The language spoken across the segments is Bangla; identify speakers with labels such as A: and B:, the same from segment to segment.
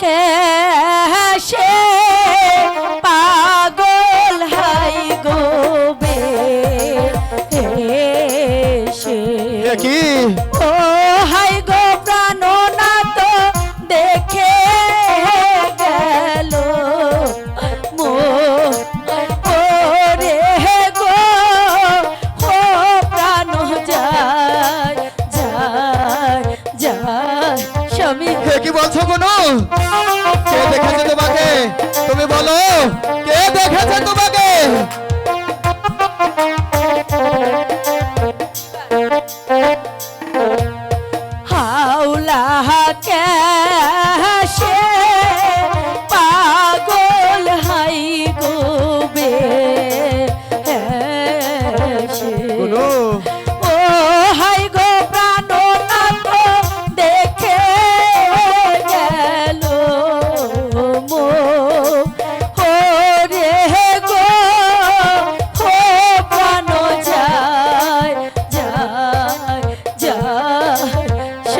A: কে সে পাগল হাই গোবে সে
B: কি?
A: ও
B: কে দেখেছে তোমাকে? তুমি বলো। কে দেখেছে তোমাকে?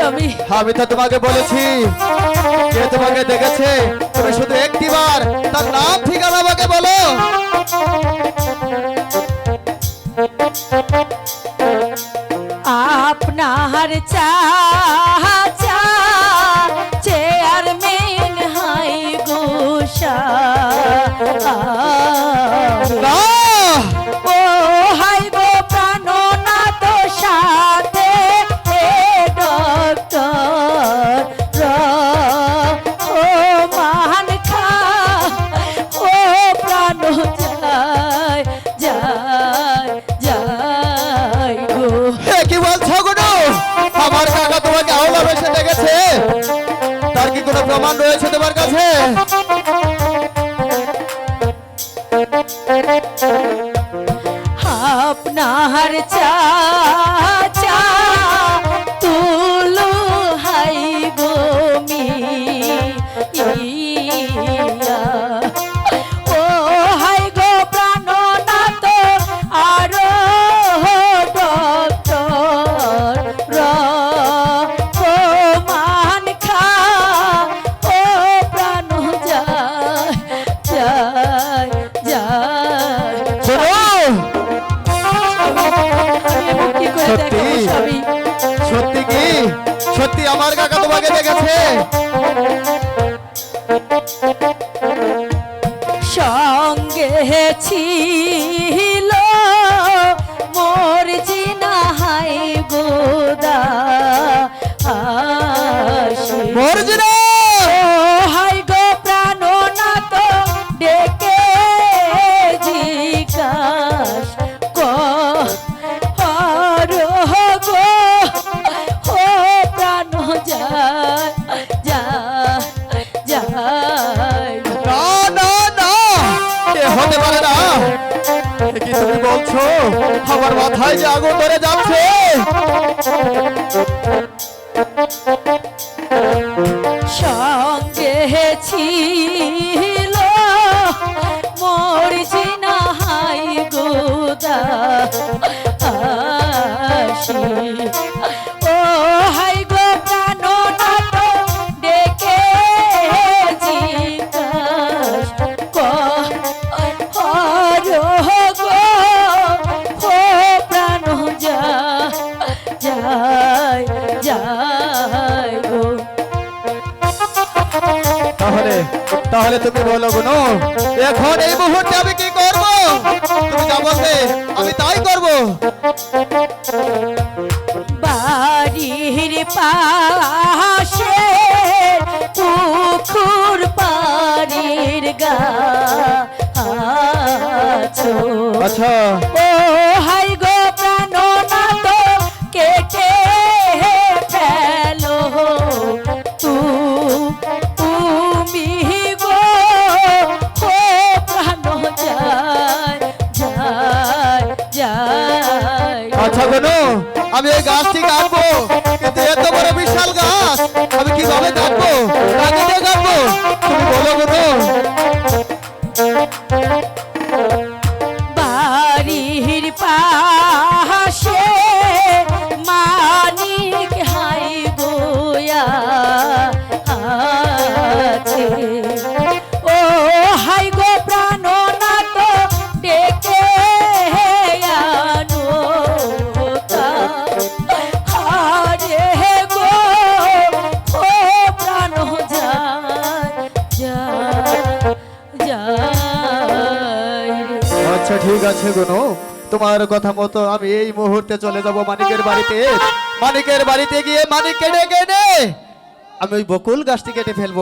A: স্বামী
B: আমি তো তোমাকে বলেছি। কে তোমাকে দেখেছে? তুমি শুধু একটিবার। তার নাম ঠিকানা আমাকে বলো।
A: আপনার চা চেয়ারম্যান হাই গোসা।
B: প্রমাণ রয়েছে তোমার কাছে?
A: আপনার চা
B: আমার কাকা তোমাকে দেখেছে? না না না এ হতে পারে না। কি তুমি বলছো? আমার মাথায় যে আগুন ধরে যাচ্ছে
A: সঙ্গে ছিল মোর জিনা হাই গোদা।
B: তাহলে তুমি বলো গুনো এখন এই মুহূর্তে আমি কি করব? তুমি যা বলবে আমি তাই করব।
A: বাড়ির পাশে পুকুর পাড়ির গা আছো।
B: আচ্ছা। আমি এই গাছটি কাটবো। কিন্তু এত বড় বিশাল গাছ, আমি কীভাবে কাটবো? কাটবো? তুমি বলো গুনো ঠিক আছে গুনো। তোমার কথা মতো আমি এই মুহূর্তে চলে যাব মানিকের বাড়িতে। মানিকের বাড়িতে গিয়ে মানিক কেটে কেটে আমি ওই বকুল গাছটি কেটে ফেলব।